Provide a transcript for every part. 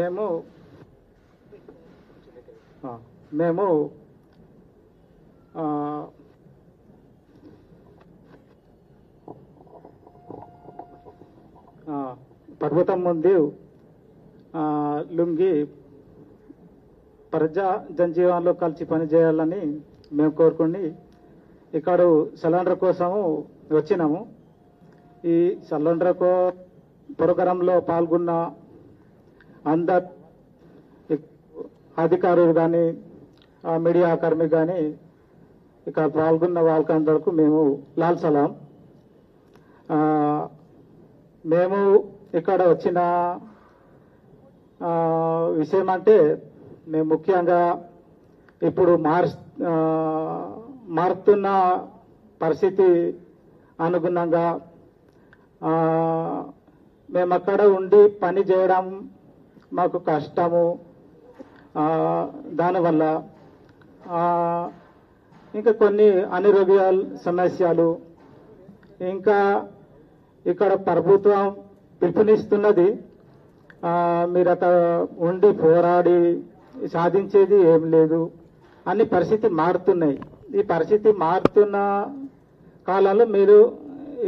మేము మేము పర్వతం ముందు లుంగి ప్రజా జనజీవనంలో కలిసి పనిచేయాలని మేము కోరుకుని ఇక్కడ సిలిండర్ కోసము వచ్చినాము. ఈ సిలిండర్ కో ప్రోగ్రాంలో పాల్గొన్న అందరు అధికారులు కానీ మీడియా కర్మి కానీ ఇక్కడ పాల్గొన్న వాళ్ళకందరకు మేము లాల్ సలాం. మేము ఇక్కడ వచ్చిన విషయం అంటే మేము ముఖ్యంగా ఇప్పుడు మార్ మారుతున్న పరిస్థితి అనుగుణంగా మేము అక్కడ ఉండి పని చేయడం మాకు కష్టము. దానివల్ల ఇంకా కొన్ని అనిరోగ్య సమస్యలు. ఇంకా ఇక్కడ ప్రభుత్వం పిలుపునిస్తున్నది మీరు అక్కడ ఉండి పోరాడి సాధించేది ఏం లేదు. అన్ని పరిస్థితి మారుతున్నాయి. ఈ పరిస్థితి మారుతున్న కాలంలో మీరు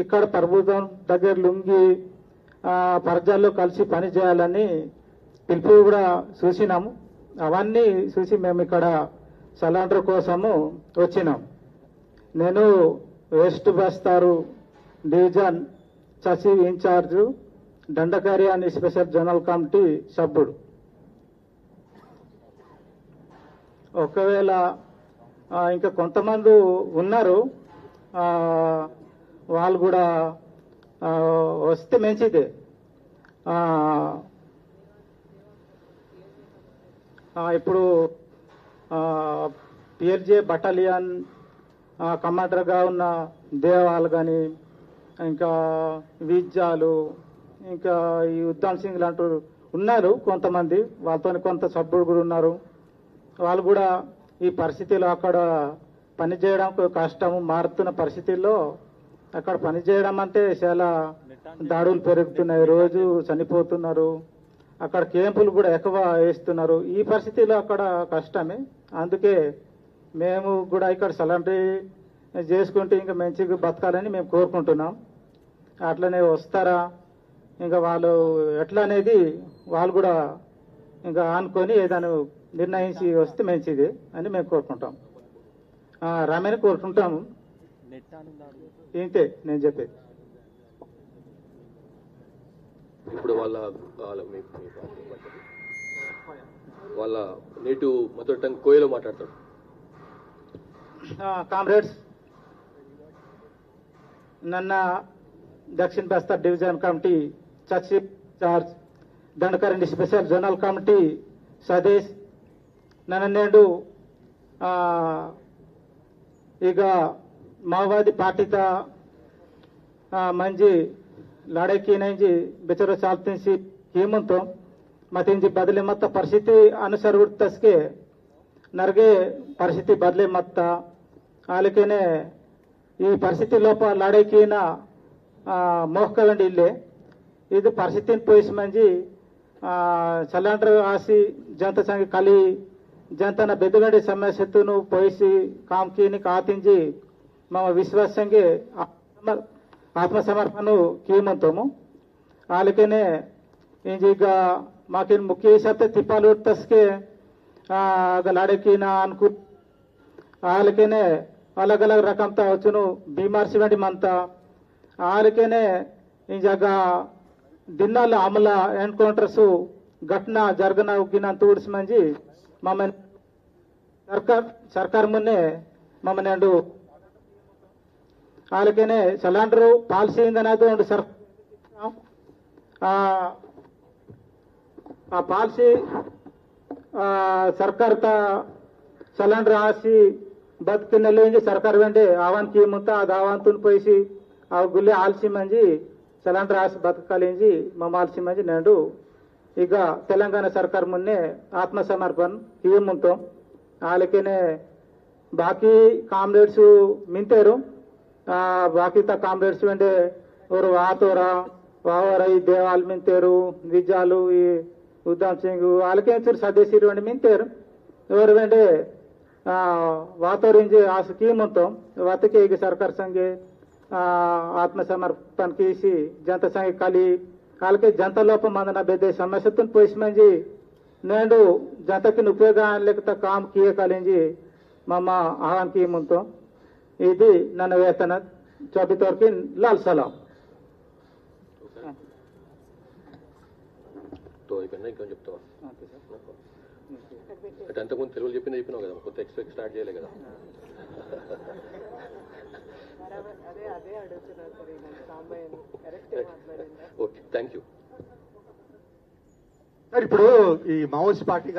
ఇక్కడ ప్రభుత్వం దగ్గర లుంగి ప్రజల్లో కలిసి పని చేయాలని పిలుపు కూడా చూసినాము. అవన్నీ చూసి మేము ఇక్కడ సలాండర్ కోసము వచ్చినాం. నేను వెస్ట్ బస్తారు డివిజన్ చసి ఇన్ఛార్జ్ దండకారి అని స్పెషల్ జనరల్ కమిటీ సభ్యుడు. ఒకవేళ ఇంకా కొంతమంది ఉన్నారు వాళ్ళు కూడా వస్తే మంచిదే ఆ, ఆ, ఇప్పుడు పిఎల్జే బటాలియన్ కమాండర్గా ఉన్న దేవాలు కానీ ఇంకా విద్యాలు ఇంకా ఈ ఉద్దామ్ సింగ్ లాంటి ఉన్నారు కొంతమంది. వాళ్ళతో కొంత సభ్యులు కూడా ఉన్నారు. వాళ్ళు కూడా ఈ పరిస్థితిలో అక్కడ పనిచేయడం కష్టము మారుతున్న పరిస్థితుల్లో అక్కడ పని చేయడం అంటే చాలా దాడులు పెరుగుతున్నాయి. రోజు చనిపోతున్నారు. అక్కడ క్యాంపులు కూడా ఎక్కువ వేస్తున్నారు. ఈ పరిస్థితిలో అక్కడ కష్టమే. అందుకే మేము కూడా ఇక్కడ సలంటరీ చేసుకుంటే ఇంకా మంచిగా బతకాలని మేము కోరుకుంటున్నాం. అట్లనే వస్తారా? ఇంకా వాళ్ళు ఎట్లా అనేది వాళ్ళు కూడా ఇంకా అనుకొని ఏదైనా నిర్ణయించి వస్తే మంచిది అని మేము కోరుకుంటాం. ఆ, రామని కోరుకుంటాము. ఇంతే నేను చెప్పేది. ఇప్పుడు వాళ్ళ వాళ్ళ మీ మీ పార్టీ మాట్లాడు. వాళ్ళ నేటివ్ మదర్ టంగ్ కోయలో మాట్లాడతాడు కామ్రేడ్స్ ನನ್ನ ದಕ್ಷಿಣ ಬಸ್ತಾರ್ ಡಿವಿಜನ್ ಕಮಿಟಿ ಚರ್ಚಿ charge Dandakaranya special zonal committee Sadesh ನನ್ನ నేడు ఆ, ಈಗ ಮಾವೋವಾದಿ ಪಾರ್ಟಿತ ಆ, ಮಂಜಿ ಲಡಾಖಿನಂಜಿ ಬೆಚರ ಸಾಲ್ತಿಸಿ ಹೇಮಂತ ಮತ್ತಿಂಜಿ ಬದಲೆ ಮತ್ತ ಪರಿಸ್ಥಿತಿ ಅನುಸಾರ ಹುಡ್ತಸ್ಗೆ ನರಗೆ ಪರಿಸ್ಥಿತಿ ಬದಲೆ ಮತ್ತ ಆಲಕೇನೆ ಈ ಪರಿಸ್ಥಿತಿ ಲೋಪ ಲಡಾಖಿನ ಮೋಹಕಂಡು ಇಲ್ಲಿ ಇದು ಪರಿಸ್ಥಿತಿನ ಪೋಯಿಸ್ಮಂಜಿ ಚಲಾಂಡ್ರ ಆಸಿ ಜನತ ಸಂಘ ಕಲಿ ಜನತನ ಬೆದಗಡೆ ಸಮಸ್ಯೆತ್ತೂ ಪೋಯಿಸಿ ಕಾಮ್ಕಿನಿ ಕಾತಿಂಜಿ ಮಮ್ಮ ವಿಶ್ವಾಸಂಗೆ ಆತ್ಮಸಮರ್ಪಣೆ ಕೀಮಂತಮು ಆಲಕೇನೆ ಈಗ ಮಾಕಿನ ಮುಖ್ಯ ಹಿಸಾಬ್ತೆ ತಿಪ್ಪಾಲು ತಸ್ಕೆ గలాడెక్కిన అనుకు వాళ్ళకేనే అలగ్ అలగ్ రకంతా వచ్చును బీమార్సి వంటి మంత. వాళ్ళకేనే ఇంజాక దిన్నాల అమల ఎన్కౌంటర్స్ ఘటన జరగన ఉగ్గిన తూడ్స్ మంచి మమ్మల్ని సర్కార్ సర్కార్ మున్నే మమ్మల్ని అండు వాళ్ళకేనే సిలిండర్ పాలసీ అయిందనేది ಒಂದು ಸರ್ ಆ ಆ ಪಾಲಿಸಿ ಸರ್ಕಾರದ ಸಿಲಿಂಡರ್ ಹಾಸಿ ಬದುಕಿನಲ್ಲಿ ಸರ್ಕಾರ ವೆಂಡೆ ಆವಂತಿ ಮುಂತ ಅದು ಆವಂತನ್ ಪೈಸಿ ಆ ಗುಲ್ಲೆ ಆಲ್ಸಿ ಮಂಜಿ ಸಿಲಿಂಡರ್ ಹಾಸಿ బతకాలించి మా ఆల్సి మంజి నేడు ఇక తెలంగాణ సర్కార్ మున్నే ఆత్మసమర్పణ్ ఇవ్వముంటాం వాళ్ళకేనే బాకీ కామ్రేడ్స్ మింతారు బాకీత काम्रेड्स వెంటే ఒక वहाँ तो ఈ వావరై దేవాలు మింతేరు విజాలు ఈ ఉద్దాం సింగ్ వాళ్ళకేంచారు సదేశీరు వెండి మింతేరు. ఎవరు వెంటే వాతావరించి ఆ స్కీమ్ ఉంటాం వతకి సర్కార్ సంఘే ఆత్మసమర్పణ తీసి జనత సంఘ కలి వాళ్ళకి జనత లోపం మందన పెద్ద సమస్యతో పోసిమంజి నేను జనతకి ఉపయోగం లేకపోతే కామ్ కీయకాలించి మమ్మ ఆహానికి ఉంటాం ఇది ನನ್ನ ವೇತನ చోబితోర్కి లాల్ సలాం తో అయిపోయిందా ఇంకేం చెప్తావా అంటే అంతకుముందు తెలుగులో చెప్పింది చెప్పినావు కదా కొత్త ఎక్స్పెక్ట్ స్టార్ట్ చేయలే కదా అదే అదే అడుగుతున్నారు సార్ ఈయన సాంబయ్యని correct మాట్లాడిందా okay thank you sir ఇప్పుడు ఈ మావోయిస్ట్ పార్టీ